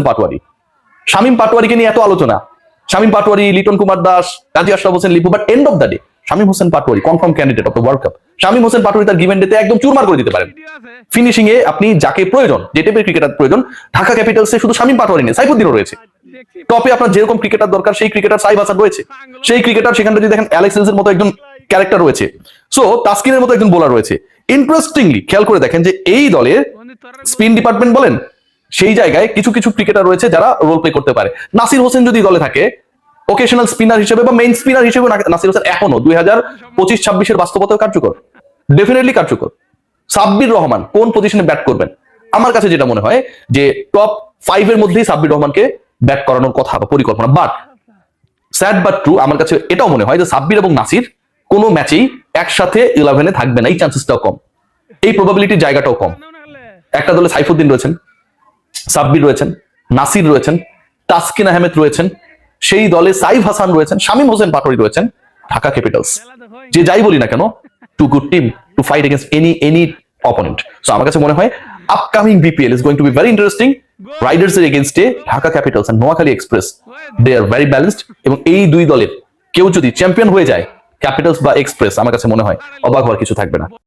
হোসেন পাটোয়ারি। শামীম পাটোয়ারিকে নিয়ে এত আলোচনা। Shamim Patwari, Liton Kumar Das Kazi Ashraf Hossain, Lipu but end of the day Shamim Hossain Patwari confirm candidate of the world cup Shamim Hossain Patwari তার given ডেতে একদম চুরমার করে দিতে পারেন। ফিনিশিং এ আপনি যাকে প্রয়োজন, যে টাইপের ক্রিকেটার প্রয়োজন, ঢাকা ক্যাপিটালসে শুধু শামীম পাটোয়ারি নেই, সাইফুদ্দিনও রয়েছে। টপে আপনার যেরকম ক্রিকেটার দরকার, সেই ক্রিকেটার সাইব হাসান রয়েছে। সেই ক্রিকেটার সেখানে যদি দেখেন অ্যালেক্স এর মতো একজন ক্যারেক্টার রয়েছে। সো তাস্কিনের মতো একজন বোলার রয়েছে। ইন্টারেস্টিংলি খেয়াল করে দেখেন যে এই দলের স্পিন ডিপার্টমেন্ট বলেন সেই জায়গায় কিছু কিছু ক্রিকেটার রয়েছে যারা রোল প্লে করতে পারে। নাসির হোসেন যদি দলে থাকে ওকেশনাল স্পিনার হিসেবে বা মেইন স্পিনার হিসেবে নাসির হোসেন এখনও দুই হাজার পঁচিশ ছাব্বিশের বাস্তবতায় কার্যকর। ডেফিনেটলি কার্যকর। সাব্বির রহমান কোন পজিশনে ব্যাট করবেন? আমার কাছে যেটা মনে হয় যে টপ ফাইভ এর মধ্যেই সাব্বির রহমানকে ব্যাট করানোর কথা বা পরিকল্পনা। বাট স্যাড বাট ট্রু আমার কাছে এটাও মনে হয় যে সাব্বির এবং নাসির কোনো ম্যাচেই একসাথে ইলেভেনে থাকবে না। এই চান্সেসটাও কম। এই প্রবাবিলিটির জায়গাটাও কম। একটা দলে সাইফুদ্দিন রয়েছেন। সাব্বির রয়েছেন, নাসির রয়েছেন, তাসকিন আহমেদ রয়েছেন, সেই দলে সাইফ হাসান রয়েছেন, শামীম হোসেন পাটোয়ারি রয়েছেন, ঢাকা ক্যাপিটালস। যে যাই বলি না কেন, two good team to fight against any any opponent so আমার কাছে মনে হয় upcoming BPL is going to be very interesting riders এর এগেনস্টে Dhaka capitals and Noakhali express they are very balanced এবং এই দুই দলের কেউ যদি চ্যাম্পিয়ন হয়ে যায়, ক্যাপিটালস বা এক্সপ্রেস, আমার কাছে মনে হয়, অবাক হওয়ার কিছু থাকবে না।